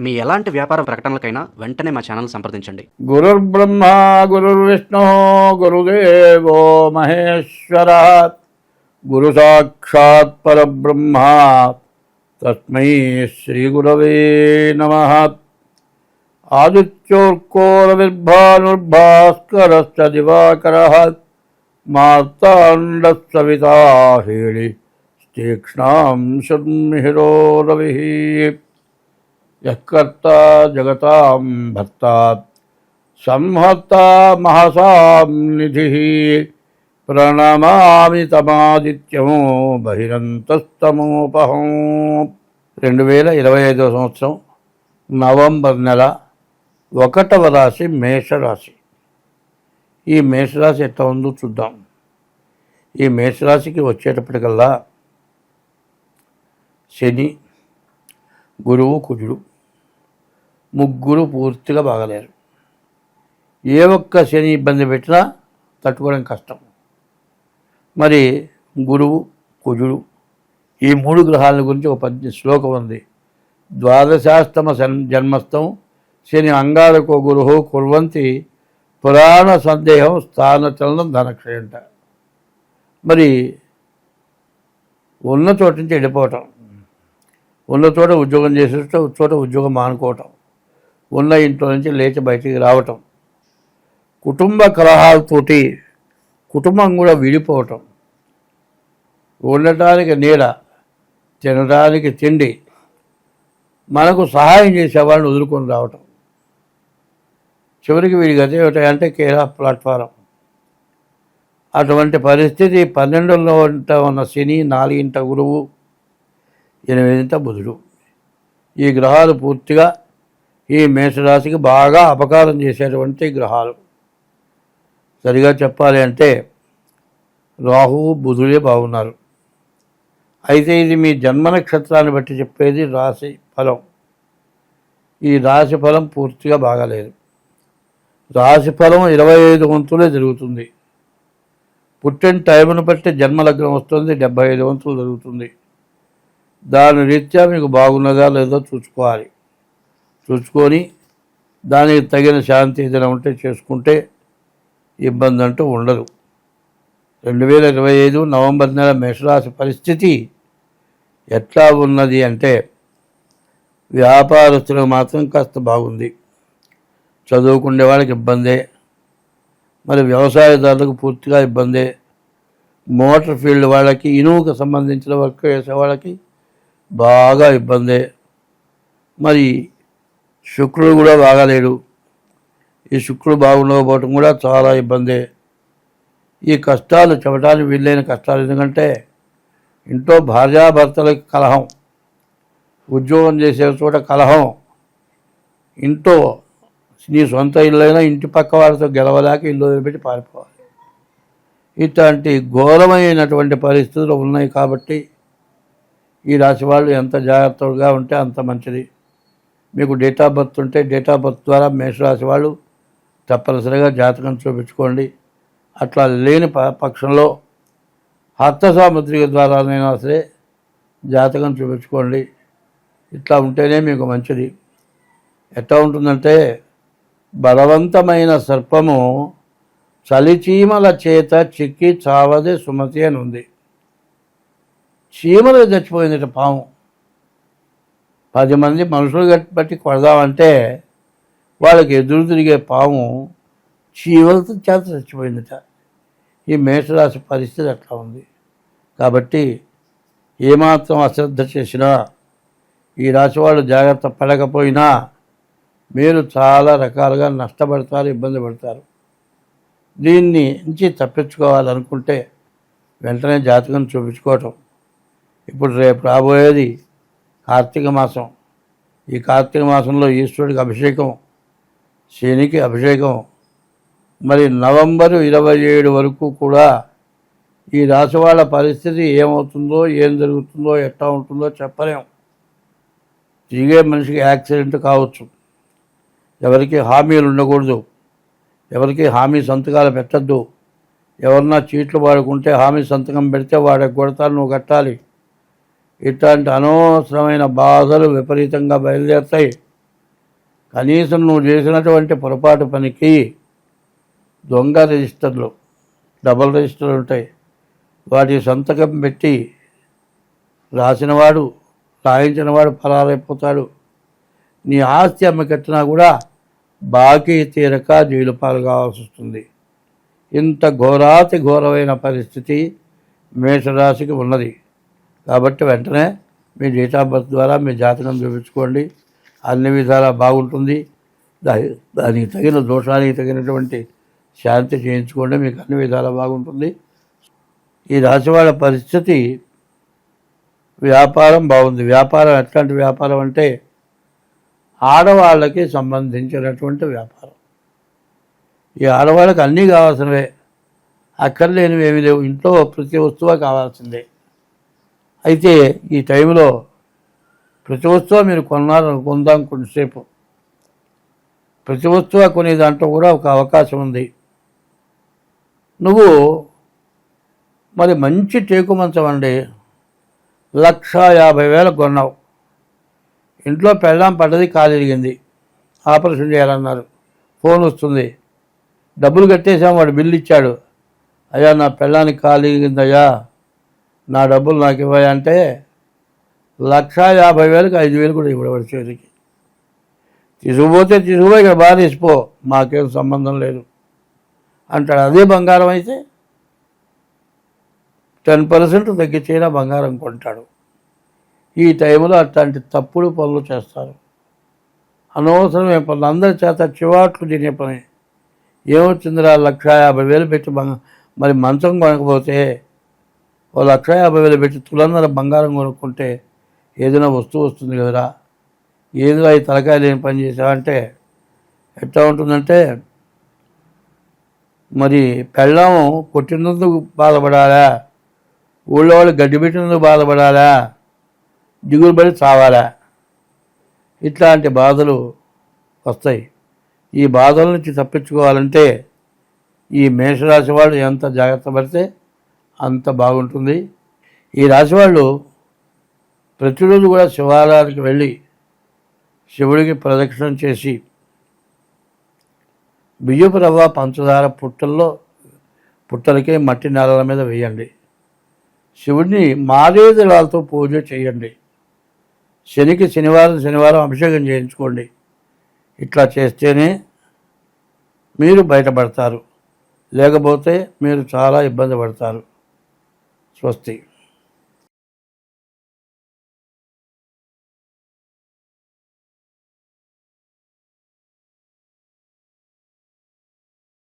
మీ ఎలాంటి వ్యాపార ప్రకటనలకైనా వెంటనే మా ఛానల్ సంప్రదించండి. గురుర్బ్రహ్మ గురుర్విష్ణు గురుదేవో మహేశ్వర. గురు సాక్షాత్ పరబ్రహ్మ. తస్మై శ్రీ గురవే నమ. ఆదిత్యోర్కోరవిర్భానుర్భాస్కరశ్చ దివాకర. మార్తాండసవితాహేళి తీక్ష్ణాం శర్మిహిరో రవి యకర్త జగతాం భర్త సంహర్త మహసాం నిధి. ప్రణమామి తమాదిత్యము బహిరంతస్తమోపహం. రెండు వేల ఇరవై ఐదవ సంవత్సరం నవంబర్ నెల ఒకటవ రాశి మేషరాశి. ఈ మేషరాశి ఎట్లా ఉందో చూద్దాం. ఈ మేషరాశికి వచ్చేటప్పటికల్లా శని గురువు కుజుడు ముగ్గురు పూర్తిగా బాగలేరు. ఏ ఒక్క శని ఇబ్బంది పెట్టినా తట్టుకోవడం కష్టం. మరి గురువు కుజుడు ఈ మూడు గ్రహాల గురించి ఒక పద్య శ్లోకం ఉంది. ద్వాదశాస్తమ జన్మస్థం శని అంగారకో గురువు కుర్వంతి పురాణ సందేహం స్థాన చలనం ధనక్షయంట. మరి ఉన్న చోట నుంచి వెళ్ళిపోవటం. ఉన్న చోట ఉద్యోగం చేసే చోట ఉద్యోగం మానుకోవటం. ఉన్న ఇంట్లో నుంచి లేచి బయటికి రావటం. కుటుంబ కలహాలతోటి కుటుంబం కూడా విడిపోవటం. ఉండటానికి నీడ తినడానికి తిండి మనకు సహాయం చేసే వాళ్ళని వదులుకొని రావటం. చివరికి వీడి గతి ఏమిటంటే కేరా ప్లాట్ఫారం. అటువంటి పరిస్థితి పన్నెండులో ఇంట ఉన్న శని నాలుగింట గురువు ఎనిమిదింట బుధుడు. ఈ గ్రహాలు పూర్తిగా ఈ మేషరాశికి బాగా అపకారం చేసేటువంటి గ్రహాలు. సరిగా చెప్పాలి అంటే రాహువు బుధుడే బాగున్నారు. అయితే ఇది మీ జన్మ నక్షత్రాన్ని బట్టి చెప్పేది రాశి ఫలం. ఈ రాశి ఫలం పూర్తిగా బాగాలేదు. రాశి ఫలం ఇరవై ఐదు వంతులే జరుగుతుంది. పుట్టిన టైంను బట్టి జన్మలగ్నం వస్తుంది డెబ్బై ఐదు వంతులు జరుగుతుంది. దాని రీత్యా మీకు బాగున్నదా లేదో చూసుకోవాలి. చూసుకొని దానికి తగిన శాంతి ఏదైనా ఉంటే చేసుకుంటే ఇబ్బంది అంటూ ఉండదు. రెండు వేల ఇరవై ఐదు నవంబర్ నెల మేషరాశి పరిస్థితి ఎట్లా ఉన్నది అంటే వ్యాపారస్తులకు మాత్రం కాస్త బాగుంది. చదువుకునే వాళ్ళకి ఇబ్బందే. మరి వ్యవసాయదారులకు పూర్తిగా ఇబ్బందే. మోటార్ ఫీల్డ్ వాళ్ళకి ఇనువుకు సంబంధించిన వర్క్ చేసే వాళ్ళకి బాగా ఇబ్బందే. మరి శుక్రుడు కూడా బాగాలేడు. ఈ శుక్రుడు బాగుండకపోవటం కూడా చాలా ఇబ్బందే. ఈ కష్టాలు చెప్పడానికి వీళ్ళైన కష్టాలు. ఎందుకంటే ఇంట్లో భార్యాభర్తలకి కలహం. ఉద్యోగం చేసే చోట కలహం. ఇంట్లో నీ సొంత ఇల్లైనా ఇంటి పక్క వాళ్ళతో గెలవలేక ఇల్లు వదిలిపెట్టి పారిపోవాలి. ఇట్లాంటి ఘోరమైనటువంటి పరిస్థితులు ఉన్నాయి కాబట్టి ఈ రాశి వాళ్ళు ఎంత జాగ్రత్తగా ఉంటే అంత మంచిది. మీకు డేట్ ఆఫ్ బర్త్ ఉంటే డేట్ ఆఫ్ బర్త్ ద్వారా మేషరాశి వాళ్ళు తప్పనిసరిగా జాతకం చూపించుకోండి. అట్లా లేని ప- పక్షంలో హస్తసాముద్రిక ద్వారానైనా సరే జాతకం చూపించుకోండి. ఇట్లా ఉంటేనే మీకు మంచిది. ఎట్లా ఉంటుందంటే బలవంతమైన సర్పము చలిచీమల చేత చిక్కి చావదే సుమతి అని ఉంది. చీమలు చచ్చిపోయిందట పాము. పది మంది మనుషులు గట్టి బట్టి కొడదామంటే వాళ్ళకి ఎదురు తిరిగే పాము చీవలతో చేత చచ్చిపోయిందట. ఈ మేషరాశి పరిస్థితి అట్లా ఉంది. కాబట్టి ఏమాత్రం అశ్రద్ధ చేసినా ఈ రాశి వాళ్ళు జాగ్రత్త పడకపోయినా మీరు చాలా రకాలుగా నష్టపడతారు ఇబ్బంది పడతారు. దీన్ని నుంచి తప్పించుకోవాలనుకుంటే వెంటనే జాతకం చూపించుకోవటం. ఇప్పుడు రేపు రాబోయేది కార్తీక మాసం. ఈ కార్తీక మాసంలో ఈశ్వరుడికి అభిషేకం శనికి అభిషేకం. మరి నవంబరు ఇరవై ఏడు వరకు కూడా ఈ రాశి వాళ్ళ పరిస్థితి ఏమవుతుందో ఏం జరుగుతుందో ఎట్లా ఉంటుందో చెప్పలేం. తిరిగే మనిషికి యాక్సిడెంట్ కావచ్చు. ఎవరికి హామీలు ఉండకూడదు. ఎవరికి హామీ సంతకాలు పెట్టద్దు. ఎవరన్నా చీట్లు వాడుకుంటే హామీ సంతకం పెడితే వాడికి కొడతాను నువ్వు కట్టాలి. ఇట్లాంటి అనవసరమైన బాధలు విపరీతంగా బయలుదేరుతాయి. కనీసం నువ్వు చేసినటువంటి పొరపాటు పనికి దొంగ రిజిస్టర్లు డబల్ రిజిస్టర్లు ఉంటాయి. వాటి సంతకం పెట్టి రాసినవాడు రాయించినవాడు పరారైపోతాడు నీ ఆస్తి అమ్మకట్టినా కూడా బాకీ తీరక జైలు పాలు కావాల్సి వస్తుంది. ఇంత ఘోరాతి ఘోరమైన పరిస్థితి మేషరాశికి ఉన్నది. కాబట్టి వెంటనే మీ డేట్ ఆఫ్ బర్త్ ద్వారా మీ జాతకం చూపించుకోండి. అన్ని విధాలా బాగుంటుంది. దా- దానికి తగిన దోషానికి తగినటువంటి శాంతి చేయించుకోండి. మీకు అన్ని విధాలా బాగుంటుంది. ఈ రాశి వాళ్ళ పరిస్థితి వ్యాపారం బాగుంది. వ్యాపారం ఎట్లాంటి వ్యాపారం అంటే ఆడవాళ్ళకి సంబంధించినటువంటి వ్యాపారం. ఈ ఆడవాళ్ళకి అన్నీ కావాల్సినవే. అక్కర్లేనివి ఏమి లేవు. ఇంట్లో ప్రతి వస్తువు కావాల్సిందే. అయితే ఈ టైంలో ప్రతి వస్తువు మీరు కొన్నారు కొందాం కొంతసేపు. ప్రతి వస్తువు కొనే దాంట్లో కూడా ఒక అవకాశం ఉంది. నువ్వు మరి మంచి టేకు మంచం అండి. లక్ష యాభై వేలు కొన్నావు. ఇంట్లో పెళ్ళాం పడ్డది కాలిరిగింది ఆపరేషన్ చేయాలన్నారు. ఫోన్ వస్తుంది. డబ్బులు కట్టేసాం వాడు బిల్లు ఇచ్చాడు. అయ్యా నా పెళ్ళానికి కాలిరిగిందయ్యా నా డబ్బులు నాకు ఇవ్వాలంటే లక్ష యాభై వేలకు ఐదు వేలు కూడా ఇవ్వడు చేతికి. తీసుకుపోతే తీసుకుపోయి ఇక్కడ బాగా తీసిపో మాకేం సంబంధం లేదు. అంటాడు అదే బంగారం అయితే టెన్ పర్సెంట్ తగ్గించైనా బంగారం కొంటాడు. ఈ టైంలో అట్లాంటి తప్పుడు పనులు చేస్తారు. అనవసరమైన పనులు? అందరి చేత చివాట్లు తినే పని. ఏమొచ్చిందిరా లక్ష యాభై వేలు పెట్టి బంగ మరి మంచం కొనకపోతే ఓ లక్ష యాభై వేలు పెట్టి తులందర బంగారం కొనుక్కుంటే ఏదైనా వస్తువు వస్తుంది కదరా? ఏదో ఈ తలకాయ లేని పని చేసావంటే ఎట్లా ఉంటుందంటే మరి పెళ్ళాము కొట్టినందుకు బాధపడాలా? ఊళ్ళో వాళ్ళు గడ్డి పెట్టినందుకు బాధపడాలా? దిగులు పడి చావాలా? ఇట్లాంటి బాధలు వస్తాయి. ఈ బాధల నుంచి తప్పించుకోవాలంటే ఈ మేషరాశి వాళ్ళు ఎంత జాగ్రత్త పడితే అంత బాగుంటుంది. ఈ రాశి వాళ్ళు ప్రతిరోజు కూడా శివాలయానికి వెళ్ళి శివుడికి ప్రదక్షిణం చేసి బియ్యపు రవ్వ పంచదార పుట్టల్లో పుట్టలకే మట్టి నేలల మీద వేయండి. శివుడిని మారేదళాలతో పూజ చేయండి. శనికి శనివారం శనివారం అభిషేకం చేయించుకోండి. ఇట్లా చేస్తేనే మీరు బయటపడతారు. లేకపోతే మీరు చాలా ఇబ్బంది పడతారు. స్వస్తి.